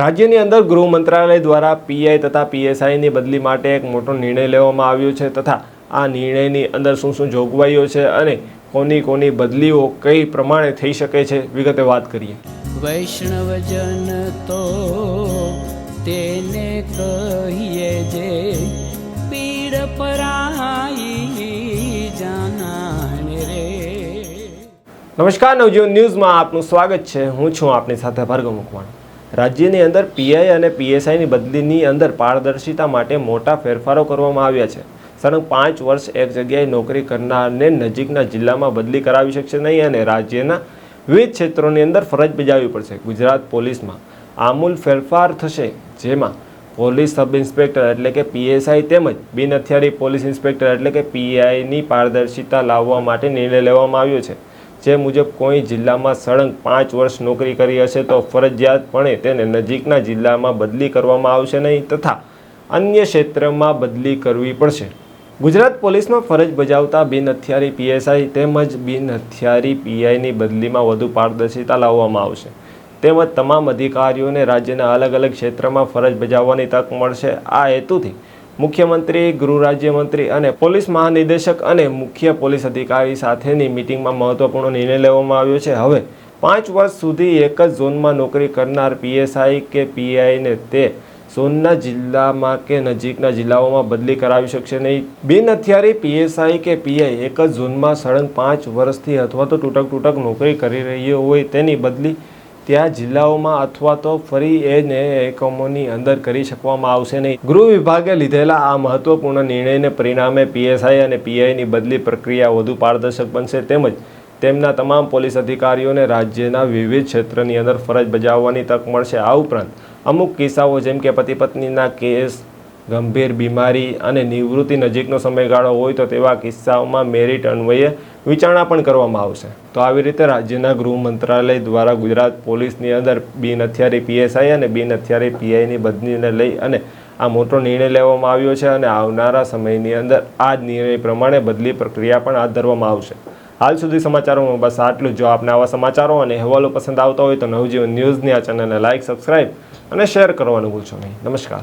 રાજ્યની અંદર ગૃહ મંત્રાલય દ્વારા પીઆઈ તથા પીએસઆઈની બદલી માટે એક મોટો નિર્ણય લેવામાં આવ્યો છે તથા આ નિર્ણયની અંદર શું શું જોગવાઈઓ છે અને કોની કોની બદલીઓ કઈ પ્રમાણે થઈ શકે છે વિગતે વાત કરીએ. વૈષ્ણવજન તો તેને કહીએ જે પીડ પરાઈ જાનાને રે. નમસ્કાર નવજીવન ન્યૂઝમાં આપનું સ્વાગત છે. હું છું આપની સાથે ભાર્ગવ મુકવાણ. રાજ્યની અંદર પીઆઈ અને પીએસઆઈની બદલીની અંદર પારદર્શિતા માટે મોટા ફેરફારો કરવામાં આવ્યા છે. સળંગ પાંચ વર્ષ એક જગ્યાએ નોકરી કરનારને નજીકના જિલ્લામાં બદલી કરાવી શકશે નહીં અને રાજ્યના વિવિધ ક્ષેત્રોની અંદર ફરજ બજાવવી પડશે. ગુજરાત પોલીસમાં આમૂલ ફેરફાર થશે, જેમાં પોલીસ સબ ઇન્સ્પેક્ટર એટલે કે પીએસઆઈ તેમજ બિન હથિયારી પોલીસ ઇન્સ્પેક્ટર એટલે કે પીઆઈની પારદર્શિતા લાવવા માટે નિર્ણય લેવામાં આવ્યો છે. જે મુજબ કોઈ જિલ્લામાં સળંગ પાંચ વર્ષ નોકરી કરી હશે તો ફરજિયાતપણે તેને નજીકના જિલ્લામાં બદલી કરવામાં આવશે નહીં તથા અન્ય ક્ષેત્રમાં બદલી કરવી પડશે. ગુજરાત પોલીસમાં ફરજ બજાવતા બિન હથિયારી પીએસઆઈ તેમજ બિન હથિયારી પીઆઈની બદલીમાં વધુ પારદર્શિતા લાવવામાં આવશે. તેમજ તમામ અધિકારીઓને રાજ્યના અલગ અલગ ક્ષેત્રમાં ફરજ બજાવવાની તક મળશે. આ હેતુથી મુખ્યમંત્રી, ગૃહ રાજ્યમંત્રી અને પોલીસ મહાનિદેશક અને મુખ્ય પોલીસ અધિકારી સાથેની મિટિંગમાં મહત્વપૂર્ણ નિર્ણય લેવામાં આવ્યો છે. હવે, પાંચ વર્ષ સુધી એક જ ઝોનમાં નોકરી કરનાર પીએસઆઈ કે પીઆઈને તે ઝોનના જિલ્લામાં કે નજીકના જિલ્લાઓમાં બદલી કરાવી શકશે નહીં. બિન હથિયારી પીએસઆઈ કે પીઆઈ એક જ ઝોનમાં સળંગ પાંચ વર્ષથી અથવા તો તૂટક તૂટક નોકરી કરી રહ્યો હોય તેની બદલી ત્યાં જિલ્લાઓમાં અથવા તો ફરી એને એકમોની અંદર કરી શકવામાં આવશે નહીં. ગૃહ વિભાગે લીધેલા આ મહત્વપૂર્ણ નિર્ણયને પરિણામે પીએસઆઈ અને પીઆઈની બદલી પ્રક્રિયા વધુ પારદર્શક બનશે તેમજ તેમના તમામ પોલીસ અધિકારીઓને રાજ્યના વિવિધ ક્ષેત્રની અંદર ફરજ બજાવવાની તક મળશે. આ ઉપરાંત અમુક કિસ્સાઓ જેમ કે પતિ પત્નીના કેસ ગંભીર બીમારી અને નિવૃત્તિ નજીકનો સમયગાળો હોય તો તેવા કિસ્સાઓમાં મેરિટ અન્વયે વિચારણા પણ કરવામાં આવશે. તો આવી રીતે રાજ્યના ગૃહ મંત્રાલય દ્વારા ગુજરાત પોલીસની અંદર બિન હથિયારી પીએસઆઈ અને બિન હથિયારી પીઆઈની બદલીને લઈ અને આ મોટો નિર્ણય લેવામાં આવ્યો છે અને આવનારા સમયની અંદર આ જ નિર્ણય પ્રમાણે બદલી પ્રક્રિયા પણ હાથ ધરવામાં આવશે. હાલ સુધી સમાચારોમાં બસ આટલું જ. જો આપને આવા સમાચારો અને અહેવાલો પસંદ આવતા હોય તો નવજીવન ન્યૂઝની આ ચેનલને લાઇક સબસ્ક્રાઇબ અને શેર કરવાનું ભૂલશો નહીં. નમસ્કાર.